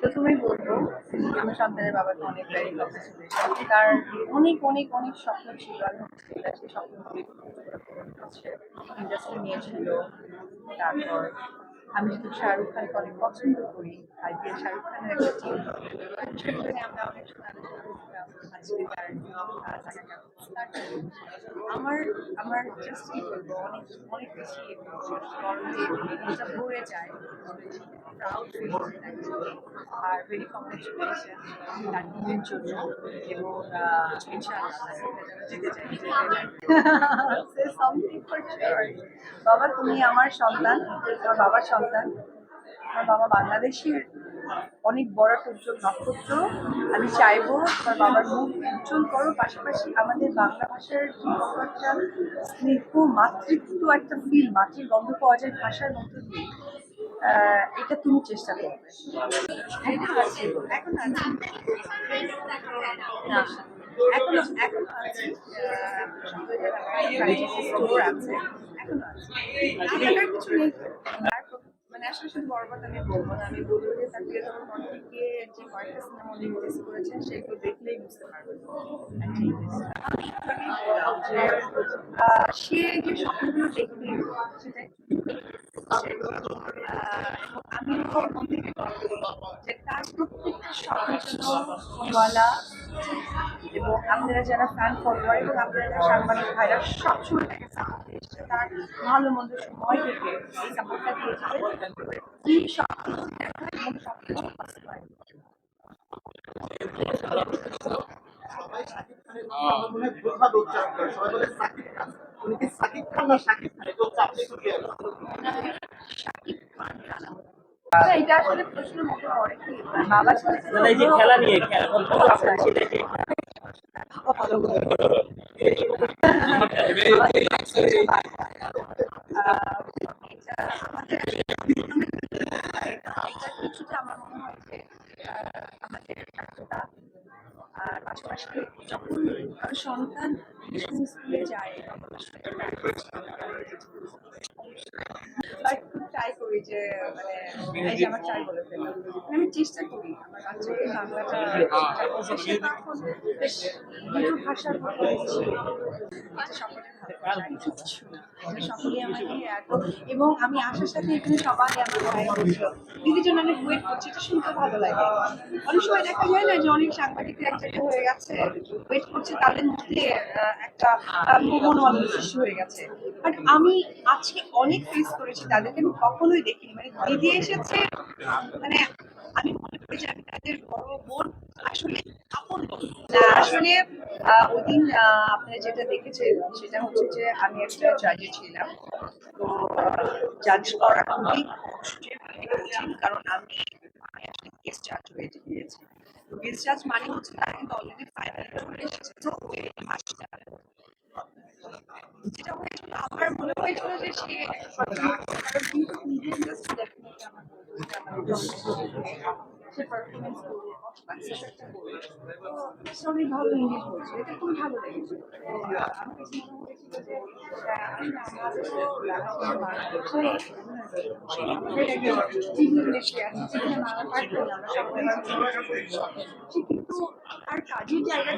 প্রথমেই বলব, আমার সন্তানের বাবাকে অনেক ভেরি কংগ্রেচুলেশন তার অনেক অনেক অনেক স্বপ্ন ছিল। আর হচ্ছে সেই স্বপ্নগুলি ইন্ডাস্ট্রি নিয়েছিল। তারপর আমি যেহেতু শাহরুখ খানকে অনেক পছন্দ করি আইপিএল শাহরুখ খানের একটা টিম সেখানে আমরা অনেক সময় আলোচনা আজকে তার আমার আমার জাস্ট কি বলব, অনেক অনেক বেশি এটা ভরে যায় প্রাউড আর ভেরি কংগ্রেচুলেশন তার জন্য এবং. বাবা, তুমি আমার সন্তান আমার বাবার সন্তান আমার বাবা বাংলাদেশের অনেক বড় একটা উজ্জ্বল নক্ষত্র। আমি চাইব আমার বাবার মুখ উজ্জ্বল করো। পাশাপাশি আমাদের বাংলা ভাষার একটা স্নেহ মাতৃত্ব একটা ফিল মাটির গন্ধ পাওয়া যায় ভাষার মধ্য দিয়ে এটা তুমি চেষ্টা করবে এখন আছে। এখন আছে। এখনও এখনও আছে। এখনও কিছু নেই। মানে আসলে শুধু কথা আমি বলব না, আমি বলব যে তার প্রিয়তম মন্ত্রীকে যে কয়েকটা সিনেমা উনি রিলিজ করেছেন সেগুলো দেখলেই বুঝতে পারবেন সে যে স্বপ্নগুলো দেখবে, সেটা আমি মন থেকে তার প্রত্যেকটা স্বপ্ন বলা এবং আপনারা যারা ফ্যান ফলোয়ার এবং আপনারা যারা সাংবাদিক ভাইরা সবসময় তাকে সাপোর্ট দিয়েছে তার ভালো মন্দ সময় থেকে এই সাপোর্টটা দিয়েছে কি স্বপ্ন দেখা এবং স্বপ্ন বাস্তবায়ন করা। ভুলভাবে উচ্চারণ করে সবাই বলে সাকিব খান উনি কি? সাকিব খান না সাকিব খান এটা হচ্ছে আপনি একটু clear আচ্ছা, এটা আসলে প্রশ্নের মধ্যে পড়ে বাবা ছেলে মানে খেলা নিয়ে খেলা। আর পাশাপাশি যখন সন্তান স্কুলে যায় করি যে মানে আমার ট্রাই বলে ফেললাম মানে আমি চেষ্টা করি আমার বাচ্চাকে বাংলাটা সে তখন বেশ দুটো ভাষার মধ্যে সকলের ভালো কিছু না। এত এবং আমি আসার সাথে এখানে সবাই আমার দিদির জন্য অনেক ওয়েট করছি, এটা শুনতে ভালো লাগে। অনেক সময় দেখা যায় না যে অনেক সাংবাদিকরা এক হয়ে গেছে ওয়েট করছে, তাদের মধ্যে একটা সৃষ্টি হয়ে গেছে। বাট আমি আজকে অনেক ফেস করেছি, তাদেরকে আমি কখনোই দেখিনি। মানে দিদি এসেছে মানে আমি মনে করি যে আমি তাদের বড় বোন আসলে আপন আসলে ওই দিন আপনারা যেটা দেখেছেন, সেটা হচ্ছে যে আমি একটা জাজে ছিলাম। তো জাজ করা খুবই কষ্টের কারণ আমি আমি গেস্ট জাজ হয়ে গিয়েছি। গেস্ট জাজ মানে হচ্ছে তারা কিন্তু অলরেডি ফাইনালে চলে এসেছে, তো যেটা হয়েছিল, আমার মনে হয়েছিল যে সে সে পারফরমেন্স করবে কনসার্টটা করবে তো ভালো ইংলিশ এটা খুব ভালো লেগেছে আমার সবাই তার কাজের জায়গা